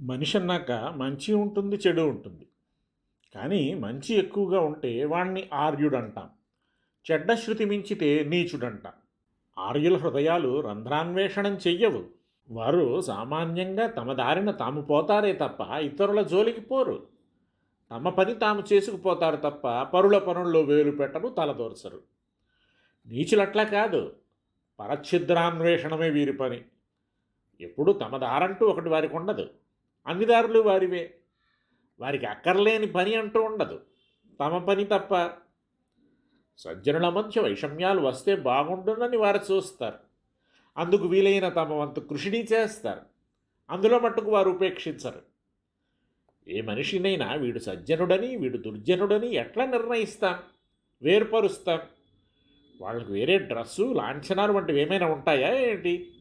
మనిషి అన్నాక మంచి ఉంటుంది చెడు ఉంటుంది. కానీ మంచి ఎక్కువగా ఉంటే వాణ్ణి ఆర్యుడు అంటాం చెడ్డ శృతి మించితే నీచుడంటాం. ఆర్యుల హృదయాలు రంధ్రాన్వేషణం చెయ్యవు. వారు సామాన్యంగా తమ దారిన తాము పోతారే తప్ప ఇతరుల జోలికి పోరు. తమ పని తాము చేసుకుపోతారు తప్ప పరుల పనుల్లో వేలు పెట్టరు తలదోర్చరు. నీచులట్లా కాదు. పరఛిద్రాన్వేషణమే వీరి పని. ఎప్పుడు తమ దారంటూ ఒకటి వారికి ఉండదు. అన్నిదారులు వారివే. వారికి అక్కర్లేని పని అంటూ ఉండదు. తమ పని తప్ప సజ్జనుల మధ్య వైషమ్యాలు వస్తే బాగుంటుందని వారు చూస్తారు. అందుకు వీలైన తమ వంతు కృషిని చేస్తారు. అందులో మట్టుకు వారు ఉపేక్షించరు. ఏ మనిషినైనా వీడు సజ్జనుడని వీడు దుర్జనుడని ఎట్లా నిర్ణయిస్తాం? వేర్పరుస్తాం. వాళ్ళకి వేరే డ్రస్సు లాంఛనాలు వంటివి ఏమైనా ఉంటాయా ఏంటి?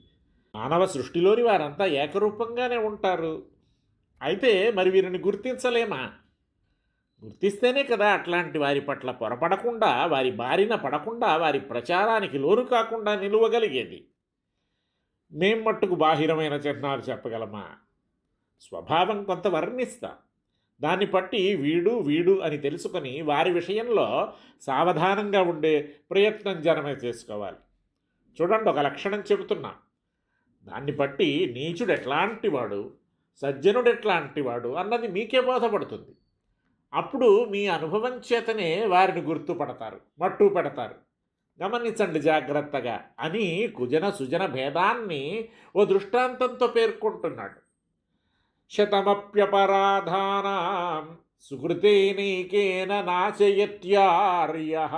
మానవ సృష్టిలోని వారంతా ఏకరూపంగానే ఉంటారు. అయితే మరి వీరిని గుర్తించలేమా? గుర్తిస్తేనే కదా అట్లాంటి వారి పట్ల పొరపడకుండా వారి బారిన పడకుండా వారి ప్రచారానికి లోరు కాకుండా నిలువగలిగేది. మేం మట్టుకు బాహిరమైన చిహ్నాలు చెప్పగలమా? స్వభావం కొంత వర్ణిస్తాం. దాన్ని బట్టి వీడు వీడు అని తెలుసుకొని వారి విషయంలో సావధానంగా ఉండే ప్రయత్నం జనమే చేసుకోవాలి. చూడండి ఒక లక్షణం చెబుతున్నా. దాన్ని బట్టి నీచుడు ఎట్లాంటి వాడు? సజ్జనుడు ఎట్లాంటి వాడు అన్నది మీకే బోధపడుతుంది. అప్పుడు మీ అనుభవం చేతనే వారిని గుర్తుపడతారు మట్టు పెడతారు. గమనించండి జాగ్రత్తగా అని కుజన సుజన భేదాన్ని ఓ దృష్టాంతంతో పేర్కొంటున్నాడు. శతమప్యపరాధానాం సుకృతేనైకేన నాశయత్యార్య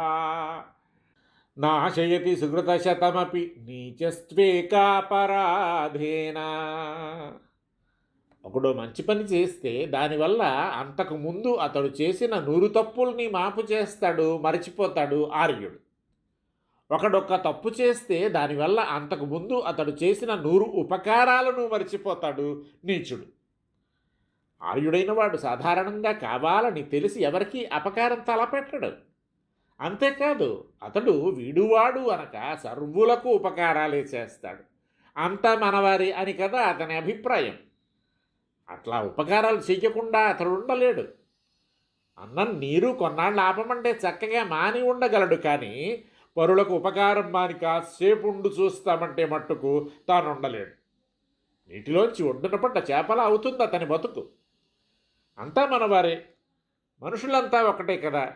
నాశయతి సుకృత శతమపి నీచస్త్వేకాపరాధేన ఒకడు మంచి పని చేస్తే దానివల్ల అంతకు ముందు అతడు చేసిన నూరు తప్పుల్ని మాపు చేస్తాడు మరచిపోతాడు ఆర్యుడు. ఒకడొక్క తప్పు చేస్తే దానివల్ల అంతకు ముందు అతడు చేసిన నూరు ఉపకారాలను మర్చిపోతాడు నీచుడు. ఆర్యుడైన వాడు సాధారణంగా కావాలని తెలిసి ఎవరికీ అపకారం తలపెట్టడు. అంతేకాదు అతడు వీడువాడు అనక సర్వులకు ఉపకారాలే చేస్తాడు. అంతా మనవారి అని కదా అతని అభిప్రాయం. అట్లా ఉపకారాలు చేయకుండా అతడు ఉండలేడు. అన్నం నీరు కొన్నాళ్ళు ఆపమంటే చక్కగా మాని ఉండగలడు కానీ పరులకు ఉపకారం మాని కాసేపు ఉండు చూస్తామంటే మట్టుకు తాను ఉండలేడు నీటిలోంచి ఒడ్డున పడ్డ చేపల అవుతుంది అతని బతుకు. అంతా మనవారే. మనుషులంతా ఒకటే కదా.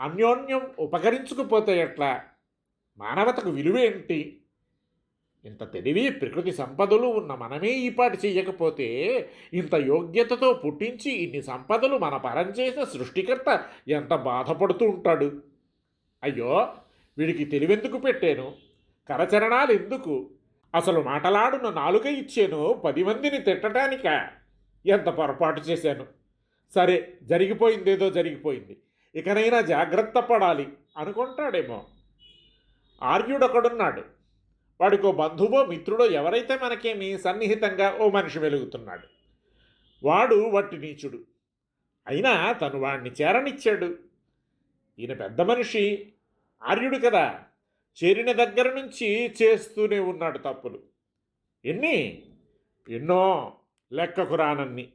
అన్యోన్యం ఉపకరించుకుపోతే ఎట్లా? మానవతకు విలువేంటి? ఇంత తెలివి ప్రకృతి సంపదలు ఉన్న మనమే ఈపాటు చేయకపోతే ఇంత యోగ్యతతో పుట్టించి ఇన్ని సంపదలు మన పరం చేసిన సృష్టికర్త ఎంత బాధపడుతూ ఉంటాడు? అయ్యో వీడికి తెలివెందుకు పెట్టాను? కరచరణాలు ఎందుకు? అసలు మాటలాడున నాలుక ఇచ్చాను పది మందిని తిట్టడానిక ఎంత పొరపాటు చేశాను? సరే జరిగిపోయిందేదో జరిగిపోయింది. ఇకనైనా జాగ్రత్త పడాలి అనుకుంటాడేమో. ఆర్యుడొకడున్నాడు. వాడికో బంధువో మిత్రుడో ఎవరైతే మనకేమి సన్నిహితంగా ఓ మనిషి వెలుగుతున్నాడు వాడు వట్టి నీచుడు. అయినా తను వాణ్ణి చేరనిచ్చాడు. ఈయన పెద్ద మనిషి ఆర్యుడు కదా. చేరిన దగ్గర నుంచి చేస్తూనే ఉన్నాడు తప్పులు. ఎన్ని? ఎన్నో లెక్కకు రానన్ని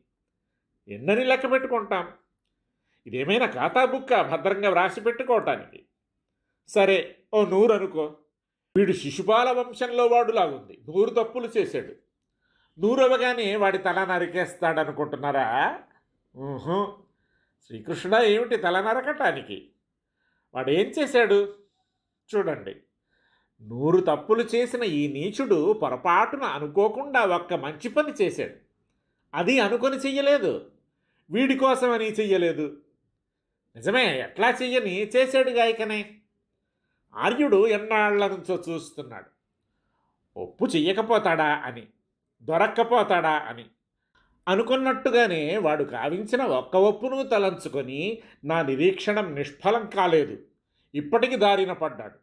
ఎన్నని లెక్క పెట్టుకుంటాం? ఇదేమైనా ఖాతా బుక్క భద్రంగా వ్రాసి పెట్టుకోవటానికి. సరే ఓ నూరు అనుకో వీడు శిశుపాల వంశంలో వాడులాగుంది నూరు తప్పులు చేశాడు. నూరు అవ్వగానే వాడి తల నరికేస్తాడనుకుంటున్నారా? శ్రీకృష్ణ ఏమిటి తల నరకటానికి? వాడు ఏం చేశాడు? చూడండి. నూరు తప్పులు చేసిన ఈ నీచుడు పొరపాటున అనుకోకుండా ఒక్క మంచి పని చేశాడు. అది అనుకొని చెయ్యలేదు. వీడి కోసమని చెయ్యలేదు. నిజమే ఎట్లా చెయ్యని? చేశాడు గాయకనే ఆర్యుడు ఎన్నాళ్ళ నుంచో చూస్తున్నాడు. ఒప్పు చెయ్యకపోతాడా అని దొరక్కపోతాడా అని. అనుకున్నట్టుగానే వాడు కావించిన ఒక్క ఒప్పును తలంచుకొని నా నిరీక్షణం నిష్ఫలం కాలేదు. ఇప్పటికి దారిన పడ్డాడు.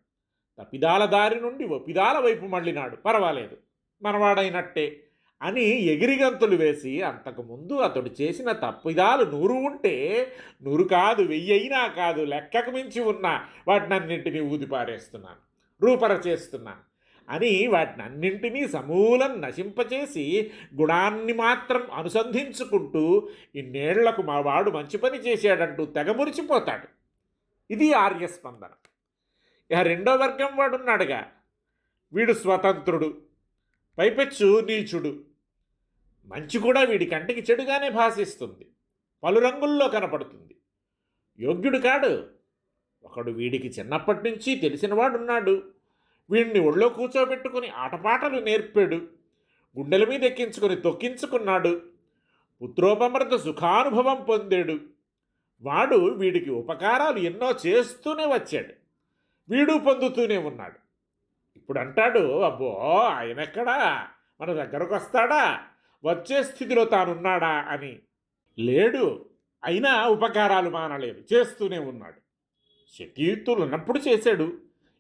తపిదాల దారి నుండి ఒప్పిదాల వైపు మళ్ళినాడు. పర్వాలేదు. మనవాడైనట్టే. అని ఎగిరిగంతులు వేసి అంతకుముందు అతడు చేసిన తప్పిదాలు నూరు ఉంటే నూరు కాదు వెయ్యైనా కాదు లెక్కకు మించి ఉన్నా వాటినన్నింటినీ ఊదిపారేస్తున్నాను రూపర చేస్తున్నాను అని వాటినన్నింటినీ సమూలం నశింపచేసి గుణాన్ని మాత్రం అనుసంధించుకుంటూ ఇన్నేళ్ళకు మా వాడు మంచి పని చేశాడంటూ తెగమురిచిపోతాడు ఇది ఆర్యస్పందన ఇక రెండో వర్గం వాడున్నాడుగా. వీడు స్వతంత్రుడు పైపెచ్చు నీచుడు. మంచి కూడా వీడి కంటికి చెడుగానే భాషిస్తుంది పలు రంగుల్లో కనపడుతుంది. యోగ్యుడు కాడు. ఒకడు వీడికి చిన్నప్పటి నుంచి తెలిసినవాడున్నాడు. వీడిని ఒళ్ళో కూర్చోబెట్టుకుని ఆటపాటలు నేర్పాడు. గుండెల మీద ఎక్కించుకొని తొక్కించుకున్నాడు. పుత్రోపమృత సుఖానుభవం పొందాడు. వాడు వీడికి ఉపకారాలు ఎన్నో చేస్తూనే వచ్చాడు. వీడు పొందుతూనే ఉన్నాడు. ఇప్పుడు అంటాడు అబ్బో ఆయన ఎక్కడా మన దగ్గరకు వస్తాడా వచ్చే స్థితిలో తానున్నాడా అని. లేడు అయినా ఉపకారాలు మానలేదు చేస్తూనే ఉన్నాడు. శక్తియుక్తులు ఉన్నప్పుడు చేశాడు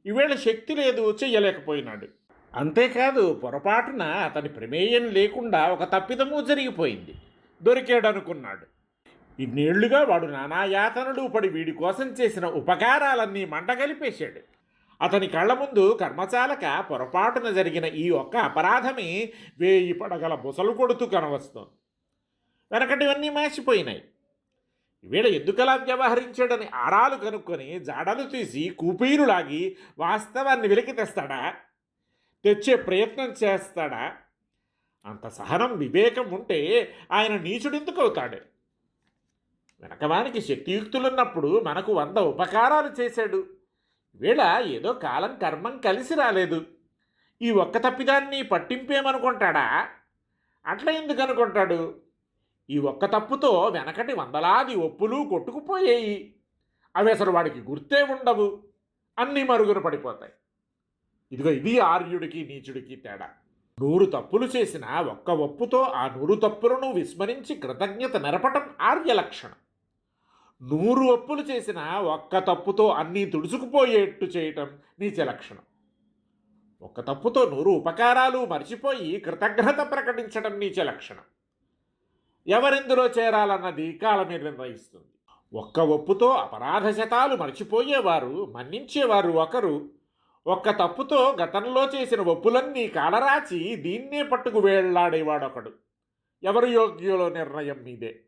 ఈవేళ శక్తి లేదు చెయ్యలేకపోయినాడు. అంతేకాదు పొరపాటున అతని ప్రమేయం లేకుండా ఒక తప్పిదము జరిగిపోయింది దొరికాడనుకున్నాడు. ఇన్నేళ్ళుగా వాడు నానాయాతనలు పడి వీడి కోసం చేసిన ఉపకారాలన్నీ మంటగలిపేశాడు అతని కళ్ళ ముందు కర్మచాలక పొరపాటున జరిగిన ఈ ఒక్క అపరాధమే వేయి పడగల బుసలు కొడుతూ కనవస్తోంది. వెనకటివన్నీ మాసిపోయినాయి వీడ ఎందుకలా వ్యవహరించాడని ఆరాలు కనుక్కొని జాడలు తీసి కూపీరు లాగి వాస్తవాన్ని వెలికి తెస్తాడా? తెచ్చే ప్రయత్నం చేస్తాడా? అంత సహనం వివేకం ఉంటే ఆయన నీచుడెందుకు అవుతాడు వెనకవానికి శక్తియుక్తులున్నప్పుడు మనకు వంద ఉపకారాలు చేశాడు. వీళ్ళ ఏదో కాలం కర్మం కలిసి రాలేదు. ఈ ఒక్క తప్పిదాన్ని పట్టింపేమనుకుంటాడా? అట్లా ఎందుకు అనుకుంటాడు? ఈ ఒక్క తప్పుతో వెనకటి వందలాది ఒప్పులు కొట్టుకుపోయాయి. అవి అసలు వాడికి గుర్తే ఉండవు. అన్నీ మరుగున పడిపోతాయి. ఇదిగో ఇది ఆర్యుడికి నీచుడికి తేడా. నూరు తప్పులు చేసిన ఒక్క ఒప్పుతో ఆ నూరు తప్పులను విస్మరించి కృతజ్ఞత నెరపటం ఆర్య లక్షణం నూరు ఒప్పులు చేసిన ఒక్క తప్పుతో అన్నీ తుడుచుకుపోయేట్టు చేయటం నీచ లక్షణం. ఒక్క తప్పుతో నూరు ఉపకారాలు మర్చిపోయి కృతజ్ఞత ప్రకటించడం నీచ లక్షణం. ఎవరెందులో చేరాలన్నది కాలమే నిర్ణయిస్తుంది. ఒక్క ఒప్పుతో అపరాధ శతాలు మర్చిపోయేవారు మన్నించేవారు ఒకరు. ఒక్క తప్పుతో గతంలో చేసిన ఒప్పులన్నీ కాలరాచి దీన్నే పట్టుకు వేళ్ళాడేవాడొకడు. ఎవరు యోగ్యులో నిర్ణయం మీదే?